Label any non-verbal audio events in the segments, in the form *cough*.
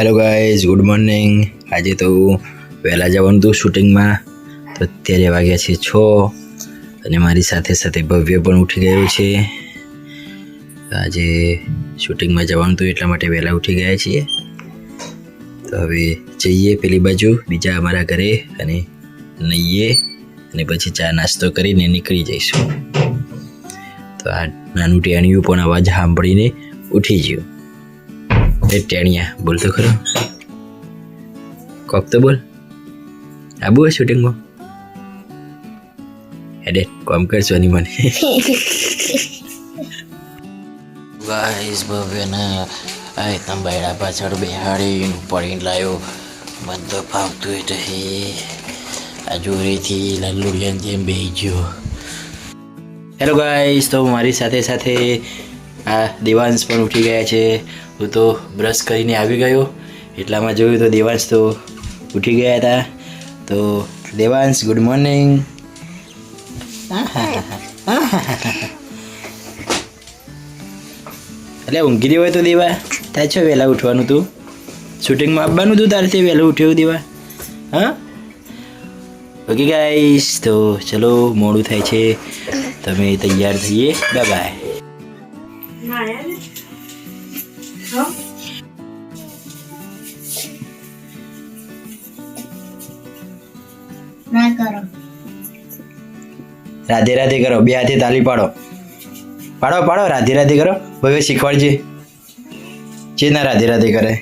Hello guys good morning આજે તો વહેલા જવાનું હતું શૂટિંગમાં તો અત્યારે વાગ્યા છે છ અને મારી સાથે સાથે ભવ્ય પણ ઉઠી ગયું છે. આજે શૂટિંગમાં જવાનું હતું એટલા માટે વહેલા ઉઠી ગયા છીએ. તો હવે જઈએ પેલી બાજુ, બીજા અમારા ઘરે અને નહીએ અને પછી ચા નાસ્તો કરીને નીકળી જઈશું. તો આ નાનું ટેણિયું પણ અવાજ સાંભળીને ઉઠી ગયું. એ ટેણિયા, બોલ તો ખરો. કોક તો બોલ. આબુ હોય શૂટિંગમાં એડે, કોમ કરશો ની મને. ગાઈસ ભવ્યને આ એકદમ બૈડા પાછળ બેહાડી પડીને લાવ્યો બધો ફાવતું એટલે આ જોરેથી લલ્લુડિયન જેમ બેહી ગયો. હેલો ગાઈસ તો મારી સાથે સાથે આ દેવાંશ પણ ઉઠી ગયા છે. હું તો બ્રશ કરીને આવી ગયો. એટલામાં જોયું તો દેવાંશ તો ઉઠી ગયા હતા. તો દેવાંશ ગુડ મોર્નિંગ એટલે ઊંઘી હોય તો દેવા થાય છે વહેલા ઉઠવાનું તું? શૂટિંગમાં આવવાનું તું તારથી વહેલું ઉઠ્યું દેવા? હા? ઓકે ગાઈસ તો ચલો, મોડું થાય છે. તમે તૈયાર થઈએ. બાય બાય રાધે રાધે કરો બે હાથે તાલી પાડો. પાડો પાડો રાધે રાધે કરો. હવે શીખવાડજે. જે ના રાધે રાધે કરે.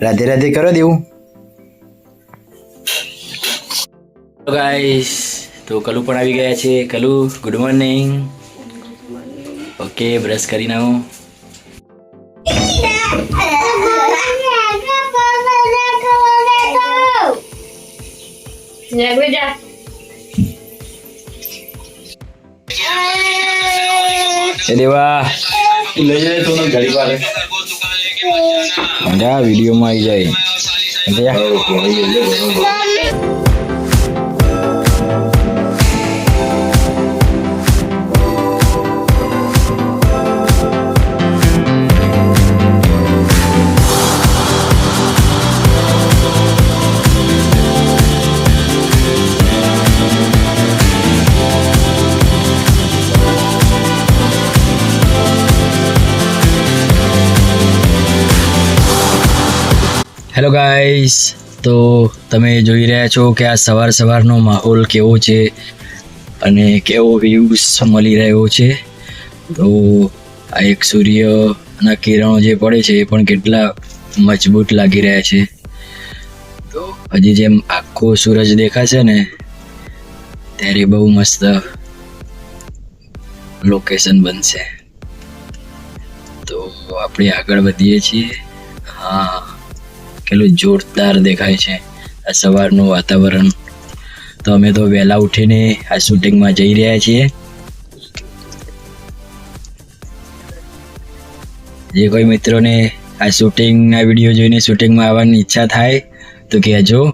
રાધે રાધે કરો દેવું. ગાઈસ તો કલુ પણ આવી ગયા છે. કલુ ગુડ મોર્નિંગ ઓકે બ્રશ કરી નાખો એ દેવા લઈ જાય તો ઘડી વાર જા વિડીયોમાં આવી જાય હેલો ગાઈસ તો તમે જોઈ રહ્યા છો કે આ સવાર સવારનો માહોલ કેવો છે અને કેવો વ્યૂઝ મળી રહ્યો છે. તો આ એક સૂર્યના કિરણો જે પડે છે એ પણ કેટલા મજબૂત લાગી રહ્યા છે. તો હજી જેમ આખો સૂરજ દેખાશે ને, ત્યારે બહુ મસ્ત લોકેશન બનશે. તો આપણે આગળ વધીએ છીએ. હા. કેટલું જોરદાર દેખાય છે આ સવારનું વાતાવરણ. તો અમે તો વહેલા ઉઠીને આ શૂટિંગમાં જઈ રહ્યા છીએ. જે કોઈ મિત્રોને આ શૂટિંગના વીડિયો જોઈને શૂટિંગમાં આવવાની ઈચ્છા થાય, તો કહેજો.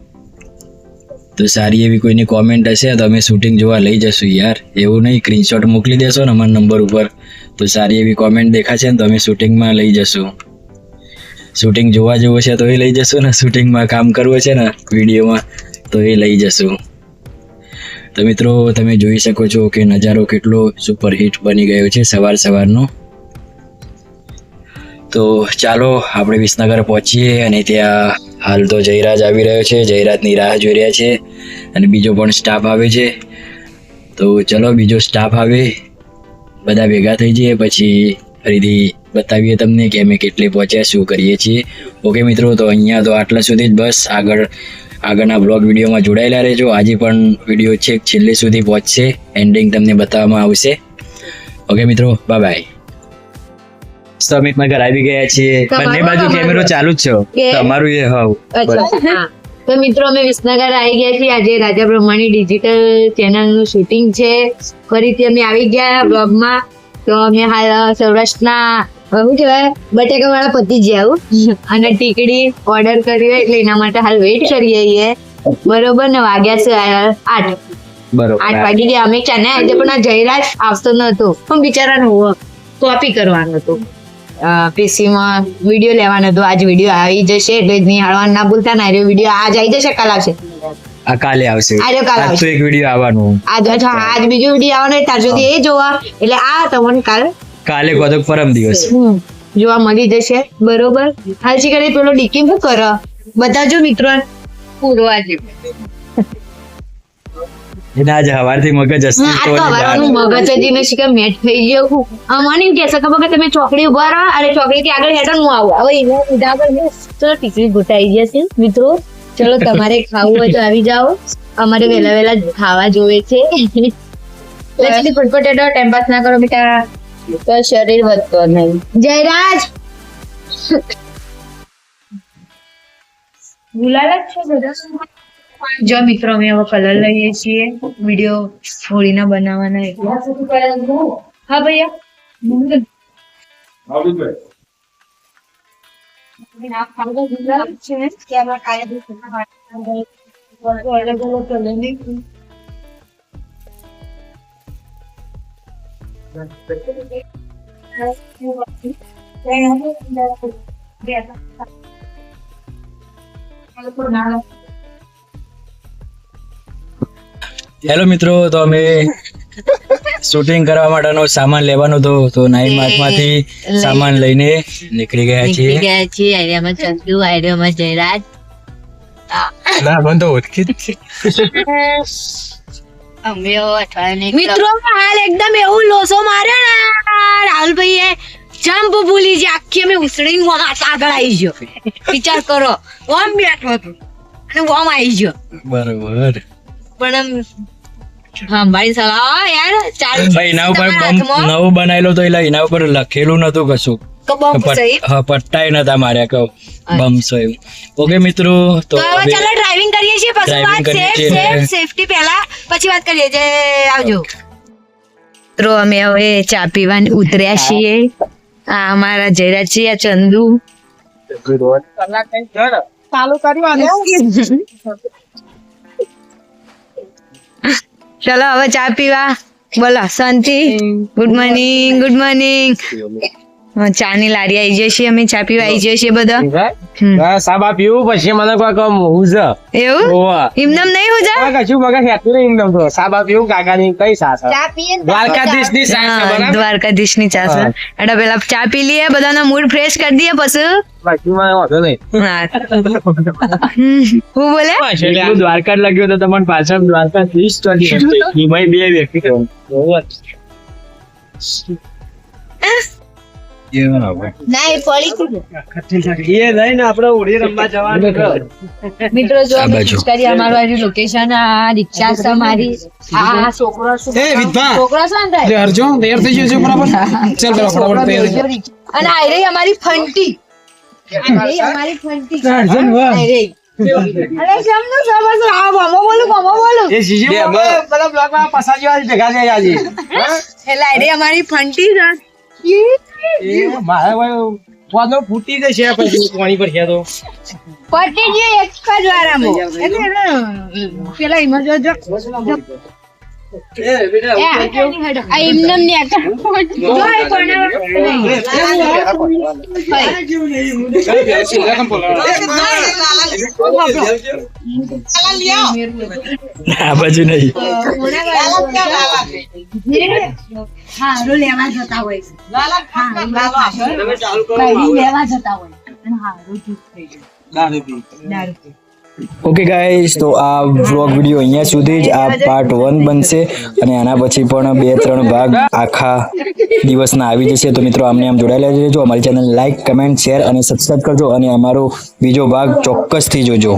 તો સારી એવી કોઈની કોમેન્ટ હશે તો અમે શૂટિંગ જોવા લઈ જશું યાર. એવું નહીં સ્ક્રીનશોટ મોકલી દેશો ને અમારા નંબર ઉપર. તો સારી એવી કોમેન્ટ દેખાશે ને તો અમે શૂટિંગમાં લઈ જશું. શૂટિંગ જોવા જેવું છે તો એ લઈ જશું ને. શૂટિંગમાં કામ કરવું છે ને, વિડીયોમાં, તો એ લઈ જશું. તો મિત્રો, તમે જોઈ શકો છો કે નજારો કેટલો સુપર હિટ બની ગયો છે સવાર સવારનો. તો ચાલો, આપણે વિસનગર પહોંચીએ અને ત્યાં હાલ તો જયરાજ આવી રહ્યો છે. જયરાજની રાહ જોઈ રહ્યા છે અને બીજો પણ સ્ટાફ આવે છે. તો ચલો, બીજો સ્ટાફ આવે. બધા ભેગા થઈ જઈએ, પછી ફરીથી બતાવીએ તમને કે અમે કેટલે પહોંચ્યા શું કરીએ છીએ. ઓકે મિત્રો તો અહીંયા તો આટલા સુધી જ બસ. આગળ આગળના બ્લોગ વિડીયોમાં જોડાયેલા રહેજો. આજે પણ વીડિયો છેક છેલ્લે સુધી પહોંચશે. એન્ડિંગ તમને બતાવવામાં આવશે. ઓકે મિત્રો બાય બાય સમિત ઘર આવી ગયા છીએ. બંને બાજુ કેમેરો ચાલુ જ છે. તમારું એ હોવ. તો મિત્રો અમે વિસનગર આવી ગયા છીએ. આજે રાજા બ્રહ્માની ડિજિટલ ચેનલનું શૂટિંગ છે. ફરીથી અમે આવી ગયા બ્લોગમાં તો અમે હાલ સૌરાષ્ટ્રના શું કહેવાય બટેકા વાળા પતી જ અને ટીકડી ઓર્ડર કર્યો એટલે એના માટે હાલ વેઇટ કરીએ છીએ. બરોબર ને વાગ્યા છે આઠ. બરોબર આઠ વાગી ગયા. અમે ચાને આજે પણ આ જયરાજ આવતો નતો પણ બિચારાનો કોપી કરવાનું હતું. પીસીમાં વીડિયો લેવાનો હતો. આજ વીડિયો આવી જશે એટલે નિહાળવાનું ના ભૂલતા ના રહ્યો વીડિયો આજ આવી જશે કાલ આવશે. આ કાલે આવશે. આજે કાલે આવશે. એક વીડિયો આવવાનો. આજ આજ બીજો વીડિયો આવવાનો તાર સુધી એ જોવા. એટલે આ તમને કાલ કાલે કહો તો પરમ દિવસ. જોવા મળી જશે. બરોબર? હાજી કરે પેલો ડીકી શું કર? બધા જો મિત્રો પૂરવા જેવું. એના આજે હવારથી મગજ હમ, તો હવારનું મગજ હજી મેં કે મેટ થઈ ગયો હું. મને એમ કહેશે ખબર કે તમે ચોકડી ઊભા રહો અને ચોકડી થી આગળ હેઠળ હું આવું. હવે એને પર મેં ચલો ટીકડી ગોટાઈ જશે મિત્રો ચલો તમારે ખાવું હોય તો આવી જાઓ. અમારે વેલા વહેલા ખાવા જોવે છે. ફટફટ ટાઈમ પાસ ના કરો બેટા. તો શરીર વધતો નહીં જયરાજ ગુલાલ જ છે બધા જો મિત્રો અમે હવે કલર લઈએ છીએ વીડિયો હોળીના બનાવવાના એટલે હા ભૈયા હેલો મિત્રો તો અમે શૂટિંગ કરવા માટેનો સામાન લેવાનો હતો. તો નાઇન માર્ચમાંથી સામાન લઈને નીકળી ગયા નીકળી છીએ ગયા છીએ આઈડિયામાં ચંદુ આઈડિયામાં જયરાજ. ના મને તો ઓળખી જ છે. મિત્રો હાલ એકદમ એવું લોસો માર્યો ને રાહુલભાઈએ જમ્પ ભૂલી છે આખી અમે ઉસળીને આગળ આવી ગયો. વિચાર કરો વોમ બેઠો હતો અને વોમ આવી ગયો. બરોબર. પણ આમ સાંભળી સલાહ યાર ચાલ. ભાઈ એના ઉપર તમારા બમ હાથમાં? નવું બનાવેલો તો એટલે એના ઉપર લખેલું નતું કશું. પટ્ટાય નતા માર્યા કહો. બમ્સો એવું. ઓકે મિત્રો તો ચાલો ડ્રાઇવિંગ કરીએ છીએ પછી વાત સેફ સેફટી પહેલા. પછી વાત કરીએ જે આવજો. મિત્રો અમે હવે ચા પીવાની ઉતર્યા છીએ. આ અમારા જયરાજ છે આ ચંદુ. ચલો હવે ચા પીવા. બોલો શાંતિ. ગુડ મોર્નિંગ ગુડ મોર્નિંગ ચા ની લારી આવી જઈએ છીએ અમે ચા પીવા આવી છીએ બધા. સાબા પીવું પછી મને કોઈ કમ હું એવું? ઓવા નહીં હુજા કશું મગજ હેતું નહીં એમ તો સાબા પીવું કાકાની કઈ સાસ દ્વારકાધીશની સાસ છે, દ્વારકાધીશની ચા છે. એટલે પેલા ચા પી લઈએ બધાનો મૂડ ફ્રેશ કરી દઈએ પછી. દ્વારકા જ લખ્યું તો તમને પાછળ દ્વારકાધીશ *laughs* બે વ્યક્તિ. ના એ પડી એ નહીં ને આપણે ઉડી રમવા જવાનું મિત્રો જો આ અમે બાજુ. કરી અમારું આજે લોકેશન આ રિક્ષા છે મારી આ છોકરો શું એ વિધવા. છોકરો શું થાય હરજો તૈયાર થઈ ગયો છે બરાબર. ચાલ બરાબર તૈયાર અને આ રહી અમારી ફંટી. આ રહી અમારી ફંટી. અરે આ બોલું બોલું એ પેલા પસાજી ભેગા આજે. અમારી છે. મારા ભાઈ ફૂટી જશે પછી પાણી પર છે તો પટી એક જ વારામાં એટલે પેલા એમાં જો જો એ, આ એમને એમ નહીં આ જો એ આ બાજુ નહીં હારું લેવા જતા હોય. છે. હા, એ વાત સાચી. બાયડી લેવા જતા હોય. અને હારું જૂઠ થઈ જાય. દારૂ. ઓકે ગાઈસ તો આ વ્લોગ વીડિયો અહીંયા સુધી જ આ પાર્ટ વન બનશે. અને આના પછી પણ બે ત્રણ ભાગ આખા દિવસના આવી જશે. તો મિત્રો આમને આમ જોડાયેલા રહેજો. અમારી ચેનલ લાઇક કમેન્ટ શેર અને સબસ્ક્રાઈબ કરજો. અને અમારો બીજો ભાગ ચોક્કસથી જોજો.